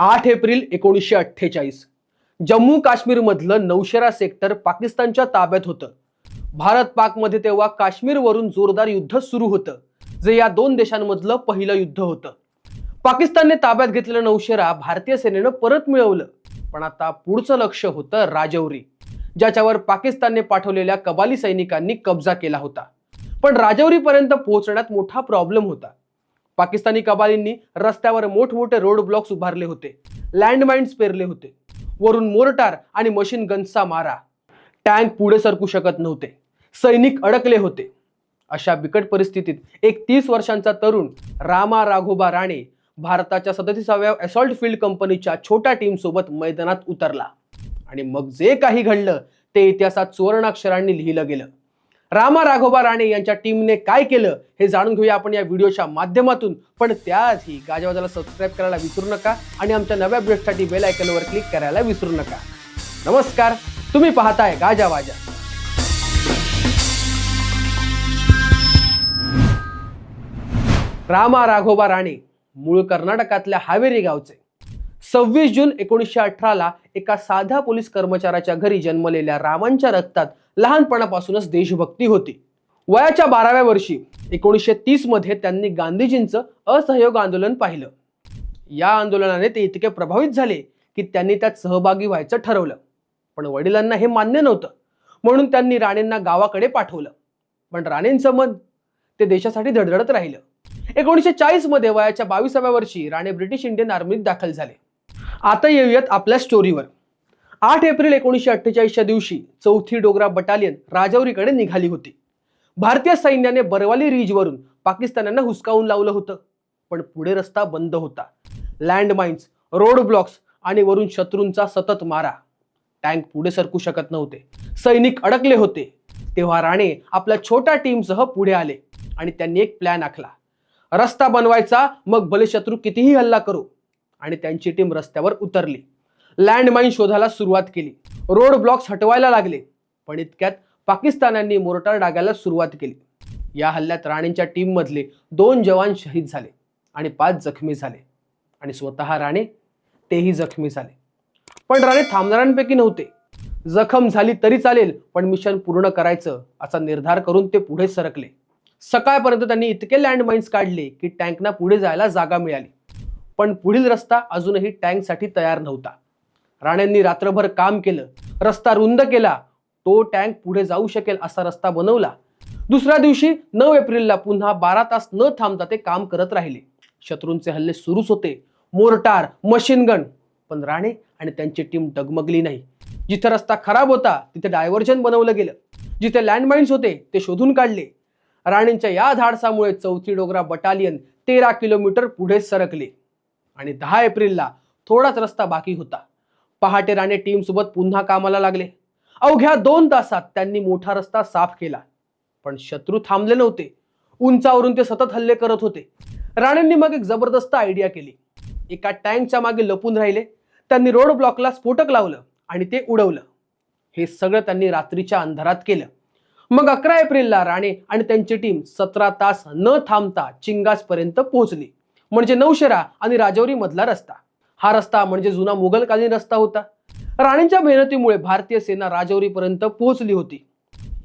आठ एप्रिल एकोणीसशे अठ्ठेचाळीस. जम्मू काश्मीरमधलं नौशेरा सेक्टर पाकिस्तानच्या ताब्यात होतं. भारत पाकमध्ये तेव्हा काश्मीरवरून जोरदार युद्ध सुरू होतं जे या दोन देशांमधलं पहिलं युद्ध होतं. पाकिस्तानने ताब्यात घेतलेलं नौशेरा भारतीय सेनेनं परत मिळवलं पण आता पुढचं लक्ष होतं राजौरी ज्याच्यावर पाकिस्तानने पाठवलेल्या कबाली सैनिकांनी कब्जा केला होता. पण राजौरीपर्यंत पोहोचण्यात मोठा प्रॉब्लेम होता. पाकिस्तानी कबालींनी रस्त्यावर मोठमोठे रोड ब्लॉक्स उभारले होते. लँडमाइन्स पेरले होते. वरून मोर्टार आणि मशीन गन्सचा मारा. टँक पुढे सरकू शकत नव्हते. सैनिक अडकले होते. अशा बिकट परिस्थितीत एक तीस वर्षांचा तरुण रामा राघोबा राणे भारताच्या सदतीसाव्या असॉल्ट फील्ड कंपनीच्या छोट्या टीमसोबत मैदानात उतरला. आणि मग जे काही घडलं ते इतिहासात सुवर्णाक्षरांनी लिहिलं गेलं. रामा राघोबा राणे यांच्या टीमने काय केलं हे जाणून घेऊया आपण या व्हिडिओच्या माध्यमातून. पण त्याआधी गाजावाजाला सबस्क्राईब करायला विसरू नका आणि आमच्या नव्या अपडेटसाठी बेल आयकॉनवर क्लिक करायला विसरू नका. नमस्कार तुम्ही पाहताय गाजावाजा. रामा राघोबा राणे मूळ कर्नाटकातल्या हावेरी गावचे. सव्वीस जून एकोणीसशे अठराला एका साध्या पोलीस कर्मचाऱ्याच्या घरी जन्मलेल्या रामांच्या रक्तात लहानपणापासूनच देशभक्ती होती. वयाच्या बाराव्या वर्षी एकोणीसशे तीसमध्ये त्यांनी गांधीजींचं असहयोग आंदोलन पाहिलं. या आंदोलनाने ते इतके प्रभावित झाले की त्यांनी त्यात सहभागी व्हायचं ठरवलं. पण वडिलांना हे मान्य नव्हतं. म्हणून त्यांनी राणेंना गावाकडे पाठवलं. पण राणेंचं मन ते देशासाठी धडधडत राहिलं. एकोणीसशे चाळीसमध्ये वयाच्या बावीसाव्या वर्षी राणे ब्रिटिश इंडियन आर्मीत दाखल झाले. आता येऊयात आपल्या स्टोरीवर आठ एप्रिल एकोणीसशे अठ्ठेचाळीसच्या दिवशी चौथी डोगरा बटालियन राजौरीकडे निघाली होती. भारतीय सैन्याने बरवाली रिजवरून पाकिस्तानांना हुसकावून लावलं होतं पण पुढे रस्ता बंद होता. लँडमाइन्स रोड ब्लॉक्स आणि वरून शत्रूंचा सतत मारा. टँक पुढे सरकू शकत नव्हते. सैनिक अडकले होते. तेव्हा राणे आपल्या छोट्या टीमसह पुढे आले आणि त्यांनी एक प्लॅन आखला. रस्ता बनवायचा मग भले शत्रू कितीही हल्ला करू आणि त्यांची टीम रस्त्यावर उतरली. लँडमाईन शोधायला सुरुवात केली. रोड ब्लॉक्स हटवायला लागले पण इतक्यात पाकिस्तानांनी मोर्टार डागायला सुरुवात केली. या हल्ल्यात राणेंच्या टीममधले दोन जवान शहीद झाले आणि पाच जखमी झाले. आणि स्वतः राणे तेही जखमी झाले. पण राणे थांबणाऱ्यांपैकी नव्हते. जखम झाली तरी चालेल पण मिशन पूर्ण करायचं असा निर्धार करून ते पुढे सरकले. सकाळपर्यंत त्यांनी इतके लँडमाईन्स काढले की टँकना पुढे जायला जागा मिळाली. पण पुढील रस्ता अजूनही टँकसाठी तयार नव्हता. राण्यांनी रात्रभर काम केलं रस्ता रुंद केला तो टँक पुढे जाऊ शकेल असा रस्ता बनवला. दुसऱ्या दिवशी नऊ एप्रिलला पुन्हा बारा तास न थांबता ते काम करत राहिले. शत्रूंचे हल्ले सुरूच होते. मोर्टार मशीनगन पण राणे आणि त्यांची टीम डगमगली नाही. जिथे रस्ता खराब होता तिथे डायव्हर्जन बनवलं गेलं. जिथे लँडमाइन्स होते ते शोधून काढले. राणेंच्या या धाडसामुळे चौथी डोगरा बटालियन तेरा किलोमीटर पुढे सरकले. आणि दहा एप्रिलला थोडाच रस्ता बाकी होता. पहाटे राणे टीम सोबत पुन्हा कामाला लागले. अवघ्या दोन तासात त्यांनी मोठा रस्ता साफ केला. पण शत्रू थांबले नव्हते. उंचावरून ते सतत हल्ले करत होते. राणेंनी मग एक जबरदस्त आयडिया केली. एका टँकच्या मागे लपून राहिले. त्यांनी रोड ब्लॉकला स्फोटक लावलं आणि ते उडवलं. हे सगळं त्यांनी रात्रीच्या अंधारात केलं. मग अकरा एप्रिलला राणे आणि त्यांची टीम सतरा तास न थांबता चिंगासपर्यंत पोहोचली. म्हणजे नौशेरा आणि राजौरी मधला रस्ता. हा रस्ता म्हणजे जुना मुघलकालीन रस्ता होता. राणेंच्या मेहनतीमुळे भारतीय सेना राजौरीपर्यंत पोहोचली होती.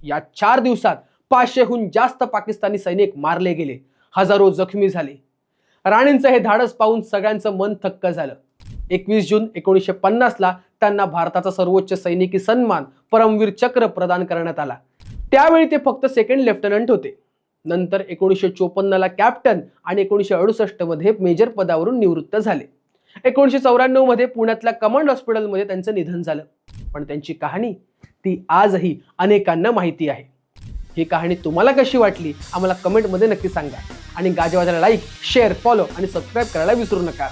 या चार दिवसात पाचशेहून जास्त पाकिस्तानी सैनिक मारले गेले. हजारो जखमी झाले. राणेंचं हे धाडस पाहून सगळ्यांचं मन थक्क झालं. एकवीस जून एकोणीसशे पन्नासला त्यांना भारताचा सर्वोच्च सैनिकी सन्मान परमवीर चक्र प्रदान करण्यात आला. त्यावेळी ते फक्त सेकंड लेफ्टनंट होते. नंतर एकोणीसशे चोपन्नला कॅप्टन आणि एकोणीसशे अडुसष्टमध्ये मेजर पदावरून निवृत्त झाले. एकोणीसशे चौऱ्याण्णवमध्ये पुण्यातल्या कमांड हॉस्पिटलमध्ये त्यांचं निधन झालं. पण त्यांची कहाणी ती आजही अनेकांना माहिती आहे. ही कहाणी तुम्हाला कशी वाटली आम्हाला कमेंटमध्ये नक्की सांगा. आणि गाजवाजाला लाईक शेअर फॉलो आणि सबस्क्राईब करायला विसरू नका.